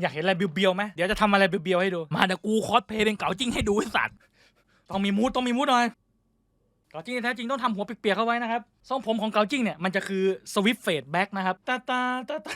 อยากเห็นอะไรเบียวๆไหมเดี๋ยวจะทำอะไรเบียวๆให้ดู มาเดี๋ยวกูคอสเพลย์เป็นเก๋าจริงให้ดูไอ้สัตว์ต้องมีมูดต้องมีมูดหน่อยเก๋าจริงแท้จริงต้องทำหัวเปียกๆเข้าไว้นะครับทรงผมของเก๋าจริงเนี่ยมันจะคือสวิฟเฟดแบ็กนะครับตาตาตาตา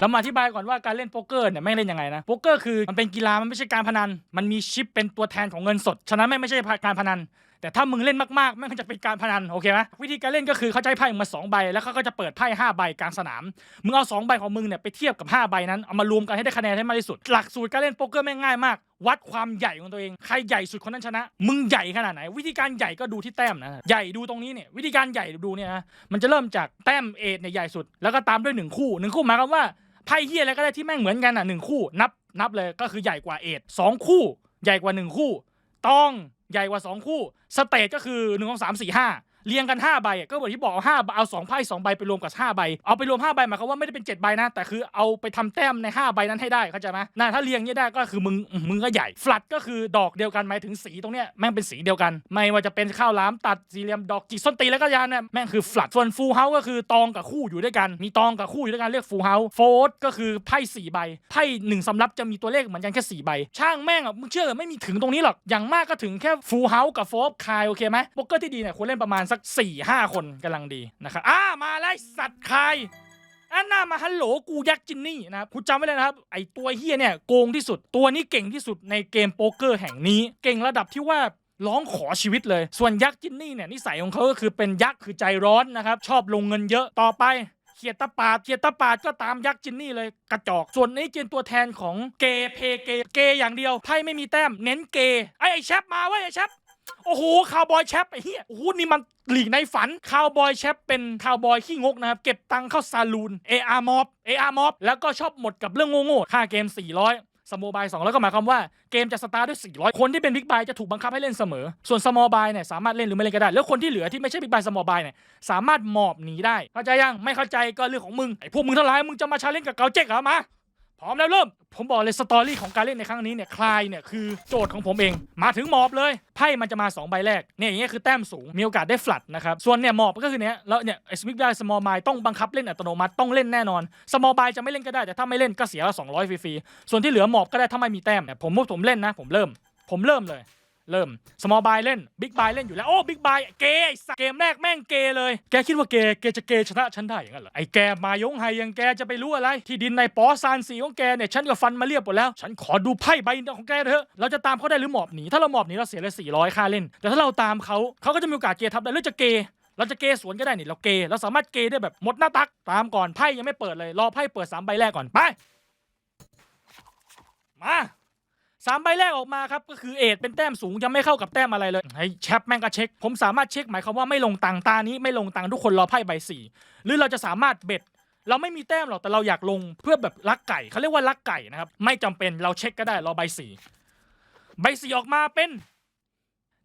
เรามาอธิบายก่อนว่าการเล่นโป๊กเกอร์เนี่ยแม่งเล่นยังไงนะโป๊กเกอร์คือมันเป็นกีฬามันไม่ใช่การพนัน มันมีชิปเป็นตัวแทนของเงินสด ฉะนั้นแม่ไม่ใช่การพนัน แต่ถ้ามึงเล่นมากๆแม่งก็จะเป็นการพนันโอเคไหมวิธีการเล่นก็คือเขาให้ไพ่มาสองใบ แล้วเขาก็จะเปิดไพ่ห้าใบกลางสนาม มึงเอาสองใบของมึงเนี่ยไปเทียบกับห้าใบนั้นเอามารวมกันให้ได้คะแนนให้มากที่สุด หลักสูตรการเล่นโป๊กเกอร์แม่งง่ายมากวัดความใหญ่ของตัวเอง ใครใหญ่สุดคนนั้นชนะ มึงใหญ่ขนาดไหน วิธีการใหญ่ก็ดูที่แต้มนะ ใหญ่ดูตรงนี้เนี่ย วิธีการใหญ่ดูเนี่ยนะ มันจะเริ่มจากแต้มเอทเนี่ยใหญ่สุด แล้วก็ตามด้วยหนึ่งคู่หนึ่งคู่หมายความว่า ไพ่เฮียอะไรก็ได้ที่แม่งเหมือนกันอะหนึ่งคู่นับนับเลยก็คือใหญ่กว่าเอทสองคู่ ใหญ่กว่าหนึ่งคู่ตองใหญ่กว่าสองคู่ สเตจก็คือหนึ่งสองสามสี่ห้า เรียงกันห้าใบก็เหมือนที่บอกเอาห้าเอาสองไพ่สองใบไปรวมกับห้าใบเอาไปรวมห้าใบหมายความว่าไม่ได้เป็นเจ็ดใบนะแต่คือเอาไปทำแต้มในห้าใบนั้นให้ได้เข้าใจไหมน่าถ้าเรียงเนี้ยได้ก็คือมึงมึงก็ใหญ่ฟลัดก็คือดอกเดียวกันหมายถึงสีตรงเนี้ยแม่งเป็นสีเดียวกัน ไม่ว่าจะเป็นข้าวหลามตัดสี่เหลี่ยมดอกจิกส้นตีแล้วก็ยานเนี่ยแม่งคือฟลัดส่วนฟูเฮาก็คือตองกับคู่อยู่ด้วยกัน มีตองกับคู่อยู่ด้วยกันเรียกฟูเฮาโฟร์ก็คือไพ่สี่ใบไพ่หนึ่งสำรับจะมีตัวเลขเหมือนกันแค่สี่ใบ ช่างแม่งอะมึงเชื่อไม่มีถึงตรงนี้หรอกอย่างมากก็ถึงแค่ฟูเฮากับโฟร์คายโอเคไหมโป๊กเกอร์ที่ดีเนี่ยควรเล่นประมาณสัก4ี่ห้าคนกำลังดีนะครับอ่ามาแล้วไอ้สัตว์คายอันหน้ามาฮัลโหลกูยักษ์จินนี่นะครับคุณจำไว้เลยนะครับไอตัวเฮียเนี่ยโกงที่สุด ตัวนี้เก่งที่สุดในเกมโป๊กเกอร์แห่งนี้ เก่งระดับที่ว่าร้องขอชีวิตเลย ส่วนยักษ์จินนี่เนี่ยนิสัยของเขาก็คือเป็นยักษ์คือใจร้อนนะครับชอบลงเงินเยอะต่อไปเขียดตาปาดเขียดตาปาดก็ตามยักษ์จินนี่เลยกระจอก ส่วนนี้เจนตัวแทนของเกย์เพเกย์เกย์อย่างเดียวไพ่ไม่มีแต้มเน้นเกย์ไอไอแชปมาเว้ยไอแชป โอ้โหคาวบอยแชปไอ้เหี้ยโอ้โหนี่มันหลีกในฝันคาวบอยแชปเป็นคาวบอยขี้งกนะครับ เก็บตังค์เข้าซาลูนเออาร์มอบเออาร์มอบแล้วก็ชอบหมดกับเรื่องโง่ๆค่าเกม 400สมอลบาย2แล้วก็หมายความว่าเกมจะสตาร์ด้วย 400 คนที่เป็นบิ๊กบายจะถูกบังคับให้เล่นเสมอ ส่วนสมอลบายเนี่ยสามารถเล่นหรือไม่เล่นก็ได้ แล้วคนที่เหลือที่ไม่ใช่บิ๊กบายสมอลบายเนี่ยสามารถหมอบหนีได้ เข้าใจยัง ไม่เข้าใจก็เรื่องของมึง ไอ้พวกมึงทั้งหลายมึงจะมาชาเลนจ์กับเกาเจ๊กเหรอมา พร้อมแล้วเริ่ม ผมบอกเลยสตอรี่ของการเล่นในครั้งนี้เนี่ยคลายเนี่ยคือโจทย์ของผมเอง มาถึงหมอบเลย ไพ่มันจะมา 2 ใบแรกเนี่ยอย่างเงี้ยคือแต้มสูง มีโอกาสได้ฟลัดนะครับ ส่วนเนี่ยหมอบก็คือเนี้ยแล้วเนี่ยไอ้สมิธได้สมอลไมต้องบังคับเล่นอัตโนมัติต้องเล่นแน่นอนสมอลไบจะไม่เล่นก็ได้แต่ถ้าไม่เล่นก็เสียละ200 ฟรีๆส่วนที่เหลือหมอบก็ได้ถ้าไม่มีแต้มเนี่ยผมว่งผมเล่นนะ ผมเริ่ม ผมเริ่มเลย เริ่ม small buy เล่น big buy เล่นอยู่แล้ว โอ้ big buy เกย์เกมแรกแม่งเกย์เลย แกคิดว่าเกย์เกย์จะเกย์ชนะฉันได้อย่างนั้นเหรอไอ้แกมายงไฮยังแกจะไปรู้อะไร ที่ดินในปอซานสีของแกเนี่ยฉันก็ฟันมาเรียบหมดแล้ว ฉันขอดูไพ่ใบของแกเถอะเราจะตามเขาได้หรือหมอบหนีถ้าเราหมอบหนีเราเสียเลย400ค่าเล่น แต่ถ้าเราตามเขาเขาก็จะมีโอกาสเกย์ทับได้หรือจะเกย์เราจะเกย์สวนก็ได้นี่เราเกย์เราสามารถเกย์ได้แบบหมดหน้าตักตามก่อนไพ่ยังไม่เปิดเลยรอไพ่เปิดสามใบแรกก่อนไปมา สามใบแรกออกมาครับก็คือเอทเป็นแต้มสูงยังไม่เข้ากับแต้มอะไรเลยไอ้แชปแม่งก็เช็ค ผมสามารถเช็คหมายความว่าไม่ลงตังตานี้ไม่ลงตังทุกคนรอไพ่ใบสี่หรือเราจะสามารถเบ็ดเราไม่มีแต้มหรอกแต่เราอยากลงเพื่อแบบลักไก่เขาเรียกว่าลักไก่นะครับ ไม่จำเป็นเราเช็คก็ได้รอใบสี่ใบสี่ออกมาเป็น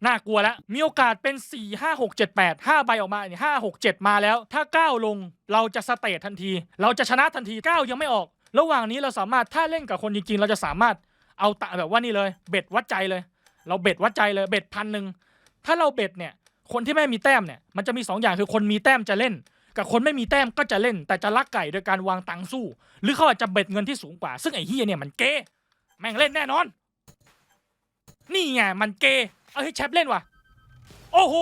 น่ากลัวแล้วมีโอกาสเป็น 4 5 6 7 8 5ใบออกมาเนี่ยห้าหกเจ็ดมาแล้ว ถ้า 9 ลงเราจะสเตททันที เราจะชนะทันที 9 ยังไม่ออก ระหว่างนี้เราสามารถถ้าเล่นกับคนจริงๆ เราจะสามารถ เอาตะแบบว่านี่เลย เบ็ดวัดใจเลย เราเบ็ดวัดใจเลยเบ็ดพันหนึ่งถ้าเราเบ็ดเนี่ย คนที่ไม่มีแต้มเนี่ยมันจะมี 2 อย่างคือคนมีแต้มจะเล่น กับคนไม่มีแต้มก็จะเล่น แต่จะลักไก่โดยการวางตังสู้ หรือเขาอาจจะเบ็ดเงินที่สูงกว่า ซึ่งไอ้เฮียเนี่ยมันเก้แม่งเล่นแน่นอน นี่ไงมันเกเอ้ยแชปเล่นว่ะ โอ้โห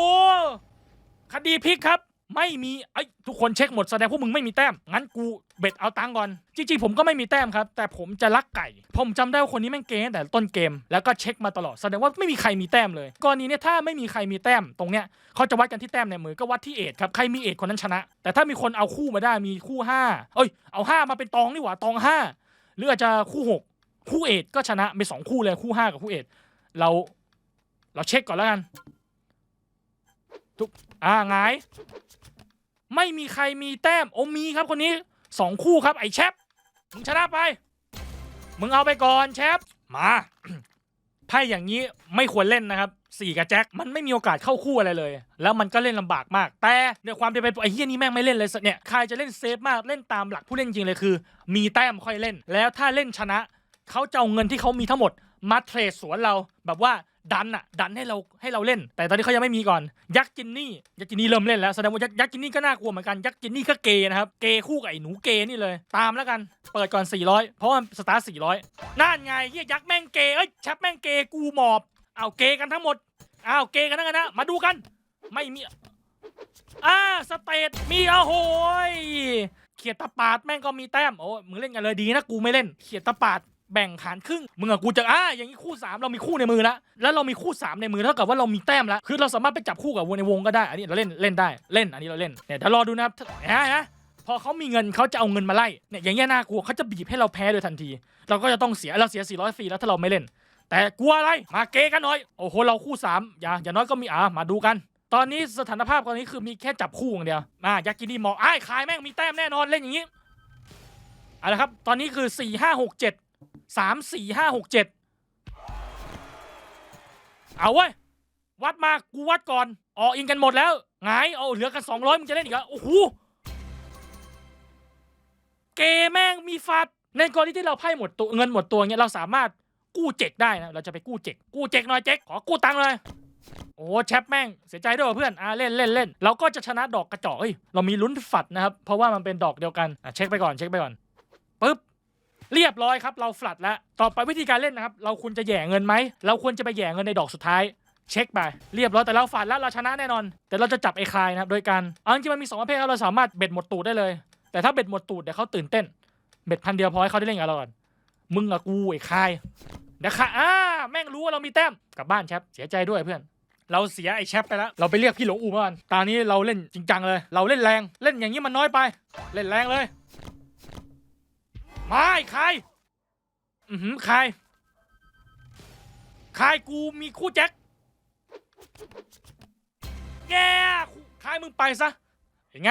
คดีพลิกครับ ไม่มีไอ้ทุกคนเช็คหมดแสดงพวกมึงไม่มีแต้ม งั้นกูเบ็ดเอาตังก่อน จริงๆ ผมก็ไม่มีแต้มครับ แต่ผมจะลักไก่ ผมจำได้ว่าคนนี้แม่งเกตั้งแต่ต้นเกม แล้วก็เช็คมาตลอด แสดงว่าไม่มีใครมีแต้มเลย กรณีเนี้ยถ้าไม่มีใครมีแต้มตรงเนี้ยเขาจะวัดกันที่แต้มในมือก็วัดที่เอทครับ ใครมีเอทคนนั้นชนะ แต่ถ้ามีคนเอาคู่มาได้มีคู่ห้าเอ้ย เอาห้ามาเป็นตองนี่หว่า ตองห้าหรืออาจจะคู่หกคู่เอทก็ชนะไปสองคู่เลยคู่ห้ากับคู่เอทเรา เราเช็คก่อนแล้วกัน ทุกอ่าไงาย ไม่มีใครมีแต้มโอมีครับคนนี้สองคู่ครับไอ้แชปมึงชนะไป มึงเอาไปก่อนแชปมาไพ่อย่างนี้ไม่ควรเล่นนะครับสี่กับแจ็คมันไม่มีโอกาสเข้าคู่อะไรเลย แล้วมันก็เล่นลำบากมาก แต่ในความที่เป็นไอ้เฮียนี่แม่งไม่เล่นเลยเนี่ยใครจะเล่นเซฟมากเล่นตามหลักผู้เล่นจริงเลยคือ มีแต้มค่อยเล่น แล้วถ้าเล่นชนะเขาจะเอาเงินที่เขามีทั้งหมดมาเทรดสวนเราแบบว่า ดันอะดันให้เราให้เราเล่น แต่ตอนนี้เขายังไม่มีก่อนยักษ์จินนี่ยักษ์จินนี่เริ่มเล่นแล้วแสดงว่ายักษ์ยักษ์จินนี่ก็น่ากลัวเหมือนกันยักษ์จินนี่ก็เกย์นะครับเกย์คู่กับไอ้หนูเกย์นี่เลยตามแล้วกันเปิดก่อน 400 เพราะว่าสตาร์ท400นั่นไงเฮียยักษ์แม่งเกย์เอ้ยแชปแม่งเกย์กูหมอบเอาเกย์กันทั้งหมดเอาเกย์กันทั้งนั้นนะมาดูกัน ไม่มีอ่าสเตทมีโอ้โหเขียดตะปาดแม่งก็มีแต้มโอ้มึงเล่นกันเลยดีนะกูไม่เล่นเขียดตะปาด แบ่งหารครึ่งมึงกับกูจะอ่าอย่างนี้คู่สามเรามีคู่ในมือล้วแล้วเรามีคู่สามในมือเท่ากับว่าเรามีแต้มล้วคือเราสามารถไปจับคู่กับวงในวงก็ได้อันนี้เราเล่นเล่นได้เล่นอันนี้เราเล่นเนี่ยเดี๋ยวรอดูนะครับเห็นไหมเห็นไหมพอเขามีเงินเขาจะเอาเงินมาไล่เนี่ยอย่างเงี้ยน่ากลัวเขาจะบีบให้เราแพ้โดยทันที เราก็จะต้องเสียเราเสีย 400ฟรีแล้วถ้าเราไม่เล่น แต่กลัวอะไรมาเกกันหน่อยโอ้โหเราคู่สามอย่าอย่างน้อยก็มีอ่ามาดูกัน ตอนนี้สถานภาพตอนนี้คือมีแค่จับคู่อย่างเดียวอะยากินีมองไอ้ขายแม่งมีแต้มแน่นอนเล่นอย่างนี้เอาละครับตอนนี้คือสี่ห้าหกเจ็ด สามสี่ห้าหกเจ็ดเอาเว้ย วัดมากูวัดก่อน ออกอินกันหมดแล้วไงเอาเหลือกันสองร้อยมึงจะเล่นอีกเหรอโอ้โหเกแม่งมีฟัดในกรณีที่เราไพ่หมดตัวเงินหมดตัวเงี้ยเราสามารถกู้เจ็กได้นะเราจะไปกู้เจ็กกู้เจ็กหน่อยเจ็กขอกู้ตังค์เลยโอ้แชปแม่งเสียใจด้วยเพื่อนอ่าเล่นเล่นเล่นเราก็จะชนะดอกกระจอกเฮ้ยเรามีลุ้นฝัดนะครับเพราะว่ามันเป็นดอกเดียวกันอะเช็คไปก่อนเช็คไปก่อน เรียบร้อยครับเราฟลัดแล้วต่อไปวิธีการเล่นนะครับ เราควรจะแหย่เงินไหมเราควรจะไปแหย่เงินในดอกสุดท้ายเช็คไปเรียบร้อยแต่เราฝัดแล้วเราชนะแน่นอน แต่เราจะจับไอ้คายนะครับโดยการเอาจริงมันมีสองประเภทครับเราสามารถเบ็ดหมดตูดได้เลย แต่ถ้าเบ็ดหมดตูดเดี๋ยวเขาตื่นเต้น เบ็ดพันเดียวพอให้เขาได้เล่นกับเราก่อนมึงกับกูไอ้คายเดี๋ยวค่ะอ่าแม่งรู้ว่าเรามีแต้มกลับบ้านแชปเสียใจด้วยเพื่อน เราเสียไอ้แชปไปแล้วเราไปเรียกพี่หลงอูมาก่อนตอนนี้เราเล่นจริงจังเลย เราเล่นแรงเล่นอย่างนี้มันน้อยไป เล่นแรงเลย ไอ้ใคร อือหือใคร ใครกูมีคู่แจ็คแย่ใครมึงไปซะเห็นไง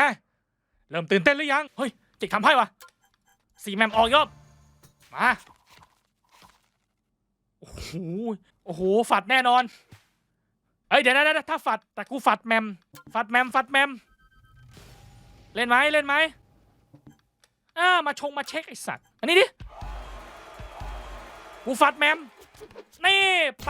เริ่มตื่นเต้นหรือยัง เฮ้ยจิกทำไพ่วะสี่แมมออกอีกรอบมา โอ้โห โอ้โห ฝัดแน่นอนเอ้ยเดี๋ยวนะเดี๋ยวนะถ้าฝัด แต่กูฝัดแมม ฝัดแมม ฝัดแมม เล่นไหมเล่นไหม อ่ามาชงมาเช็คไอสัตว์ อันนี้ดิ กูฟัดแมม นี่ ไป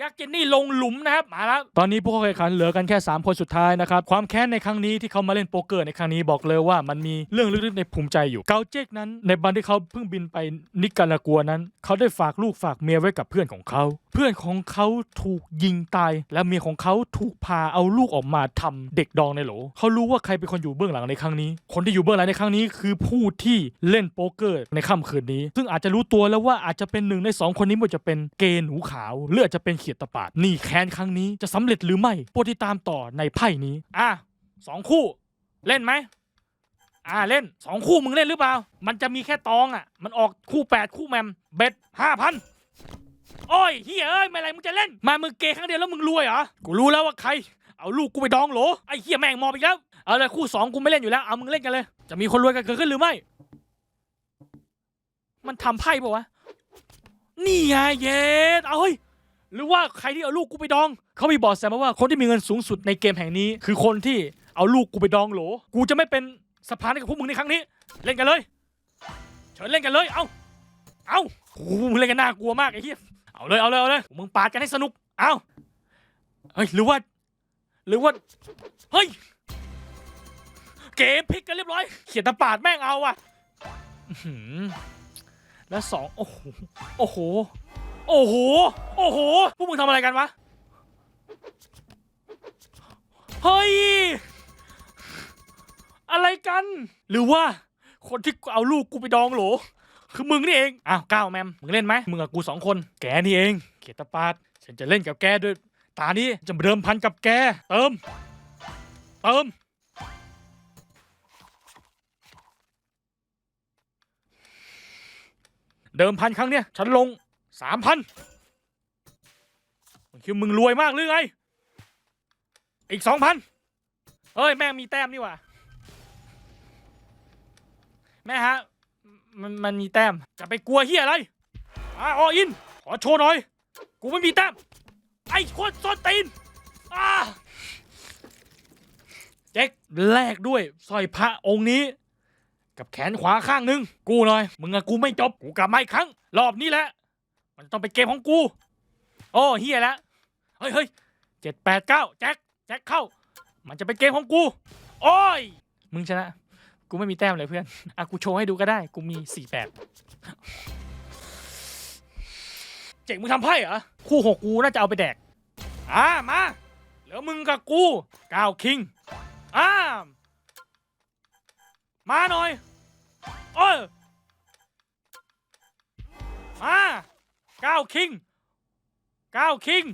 ยักษ์เจนนี่ลงหลุมนะครับมาแล้วตอนนี้ผู้เข้าแข่งขันเหลือกันแค่ 3 คนสุดท้ายนะครับ ความแค้นในครั้งนี้ที่เขามาเล่นโป๊กเกอร์ในครั้งนี้บอกเลยว่ามันมีเรื่องลึกๆในภูมิใจอยู่ เกาเจกนั้นในวันที่เขาเพิ่งบินไปนิการากัวนั้น เขาได้ฝากลูกฝากเมียไว้กับเพื่อนของเขา เพื่อนของเขาถูกยิงตาย และเมียของเขาถูกพาเอาลูกออกมาทำเด็กดองในโหล เขารู้ว่าใครเป็นคนอยู่เบื้องหลังในครั้งนี้ คนที่อยู่เบื้องหลังในครั้งนี้ คือผู้ที่เล่นโป๊กเกอร์ในค่ำคืนนี้ ซึ่งอาจจะรู้ตัวแล้วว่าอาจจะเป็นหนึ่งในสองคนนี้มันจะเป็นเกย์หนูขาวหรืออาจจะเป็นเขียดตะปาดนี่แค้นครั้งนี้จะสำเร็จหรือไม่โปรดติดตามต่อในไพ่นี้ อะสองคู่ เล่นไหมอ่าเล่นสองคู่มึงเล่นหรือเปล่า มันจะมีแค่ตองอะ มันออกคู่แปดคู่แมมเบ็ดห้าพันโอ้ยเฮียเอ้ยไม่ไรมึงจะเล่น มามึงเกย์ครั้งเดียวแล้วมึงรวยเหรอกูรู้แล้วว่าใคร เอาลูกกูไปดองโหลไอ้เฮียแม่งมอบอีกแล้วเอาเลยคู่สองกูไม่เล่นอยู่แล้วเอามึงเล่นกันเลย จะมีคนรวยกันเกิดขึ้นหรือไม่ มันทำไพ่ปะวะนี่ไงเย็ดเอาเฮ้ย หรือว่าใครที่เอาลูกกูไปดอง เขามีบอกแสมาว่าคนที่มีเงินสูงสุดในเกมแห่งนี้ คือคนที่เอาลูกกูไปดองโหล กูจะไม่เป็นสะพานให้กับพวกมึงในครั้งนี้ เล่นกันเลย เชิญเล่นกันเลย เอาเอาโอ้โหมึงเล่นกันน่ากลัวมากไอ้เหี้ย เอาเลยเอาเลยเอาเลย มึงปาดกันให้สนุก เอาเฮ้ยหรือว่า หรือว่า เฮ้ย เกมพลิกกันเรียบร้อย เขียนตะปาดแม่งเอาอะแล้วสองโอ้โห โอ้โห โอ้โห โอ้โห พวกมึงทำอะไรกันวะ เฮ้ย อะไรกัน หรือว่า คนที่เอาลูกกูไปดองโหล คือมึงนี่เอง อ้าวก้าวแมม มึงเล่นไหม มึงกับกูสองคน แกนี่เอง เขตตาปาด ฉันจะเล่นกับแกด้วย ตานี้จะเดิมพันกับแก เติม เติมเดิมพันครั้งเนี้ยฉันลง สามพันมึงคิดว่ามึงรวยมากหรือไง อีกสองพันเฮ้ย แม่งมีแต้มนี่ว่าแม่ฮะ มันมันมีแต้ม จะไปกลัวเฮียอะไรอ่าออิน ขอโชว์หน่อย กูไม่มีแต้ม ไอ้คตรซอนตีนอ่าเจ๊กแลกด้วยสร้อยพระองค์นี้ กับแขนขวาข้างหนึ่งกูหน่อย มึงกับกูไม่จบ กูกลับมาอีกครั้ง รอบนี้แหละ มันต้องเป็นเกมของกู โอ้เฮียแล้วเฮ้ยเฮ้ยเจ็ดแปดเก้าแจ็คแจ็คเข้า มันจะเป็นเกมของกู โอ้ย มึงชนะ กูไม่มีแต้มเลยเพื่อน อะกูโชว์ให้ดูก็ได้ กูมีสี่แปดเจ๋งมึงทำไพ่เหรอ คู่หกกูน่าจะเอาไปแดก อ่ามา เหลือมึงกับกูก้าวคิงอ่ามาหน่อยโอ้ยมา ก้าวคิงก้าวคิง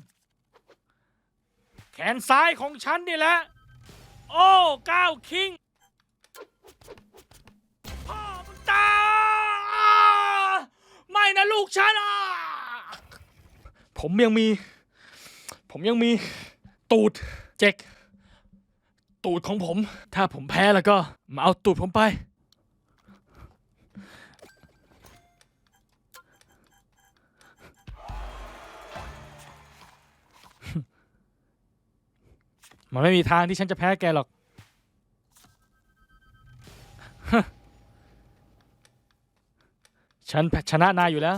แขนซ้ายของฉันนี่แหละ โอ้ก้าวคิง พ่อมึงตาไม่นะลูกฉันอะผมยังมี ผมยังมีตูดเจ็ก ตูดของผม ถ้าผมแพ้แล้วก็ มาเอาตูดผมไป มันไม่มีทางที่ฉันจะแพ้แกหรอก ฉันชนะนายอยู่แล้ว